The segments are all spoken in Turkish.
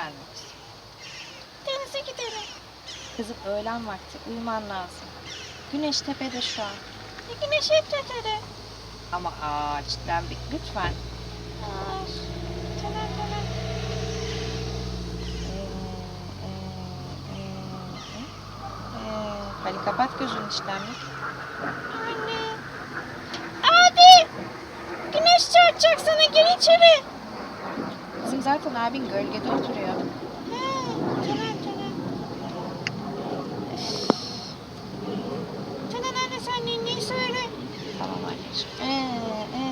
Efendim kızım. Denize gidelim. Kızım öğlen vakti uyuman lazım. Güneş tepede şu an. E, güneş hep tepede. Ama aa çitlenbik lütfen. Aa, tamam tamam. Ee. Hadi kapat gözünü çitlenbik. Anne. Abi! Güneş çarpacak sana gir içeri. Kızım zaten abin gölgede oturuyor. Tamam. Üf. Tamam anne sen ninniyi söyle. Tamam anneciğim. Ee, ee,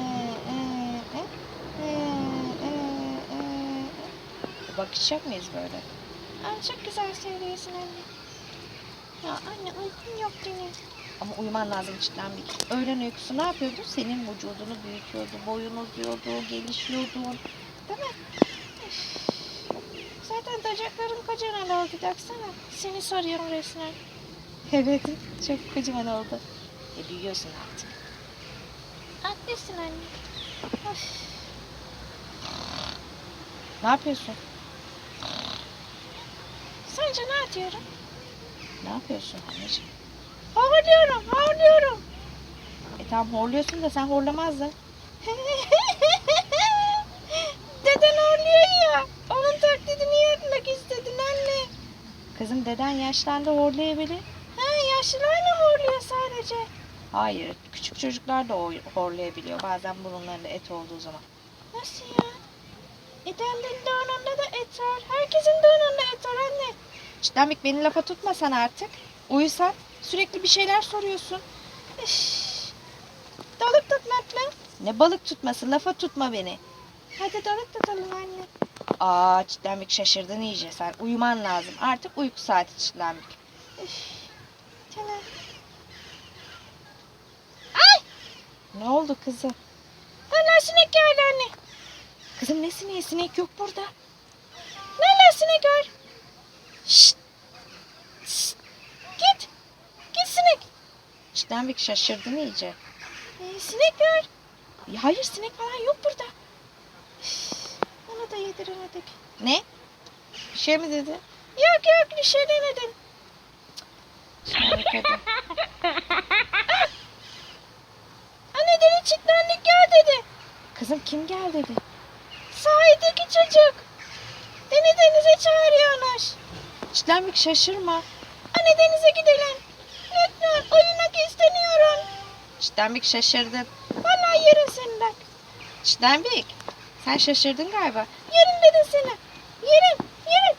ee, ee, ee, ee, ee. Bakışacak mıyız böyle? Ay çok güzel söylüyorsun anne. Ya anne uykum yok benim. Ama uyuman lazım çitlenbik. Öğlen uykusu ne yapıyordu? Senin vücudunu büyütüyordu, boyun uzuyordu, gelişiyordun. Değil mi? Zaten bacaklarım kocaman oldu baksana. Seni soruyorum resmen. Evet, çok kocaman oldu. E büyüyorsun artık. Haklısın anne. Of. Ne yapıyorsun? Sence ne atıyorum? Ne yapıyorsun anneciğim? Havluyorum, havluyorum. E tamam horluyorsun da sen horlamazdın. Deden horluyor ya. Onun taklidini yapmak istedin anne. Kızım deden yaşlandı horlayabilir. Ha yaşlılar mı horluyor sadece? Hayır, küçük çocuklar da horlayabiliyor. Bazen burunlarında et olduğu zaman. Nasıl ya? Eden'in donunda da et var. Herkesin donunda et var anne. Çitlenbik beni lafa tutma sen artık. Uyusan sürekli bir şeyler soruyorsun. Üş. Dalıp tutmakla. Ne balık tutması lafa tutma beni. Hadi dalıp tutalım anne. Aa Çitlenbik şaşırdın iyice sen. Uyuman lazım. Artık uyku saati Çitlenbik. Üş. Tamam. Ne oldu kızım? Hala sinek geldi anne. Kızım ne sineği? Sinek yok burada. Hala sinek var. Şşt. Git. Git sinek. Çitlenbik şaşırdın iyice. Ee, sinek var. Hayır sinek falan yok burada. Yediremedik. Ne? Bir şey mi dedi? Yok yok bir şey hadi. Anne deli çitlendik gel dedi. Kızım kim gel dedi? Sahildeki çocuk. Beni denize çağırıyorlar. Çitlenbik şaşırma. Anne denize gidelim. Lütfen uyumak istemiyorum. Çitlenbik şaşırdın. Vallahi yerim seni bak. Sen şaşırdın galiba. Yerim dedim seni. Yerim, yerim.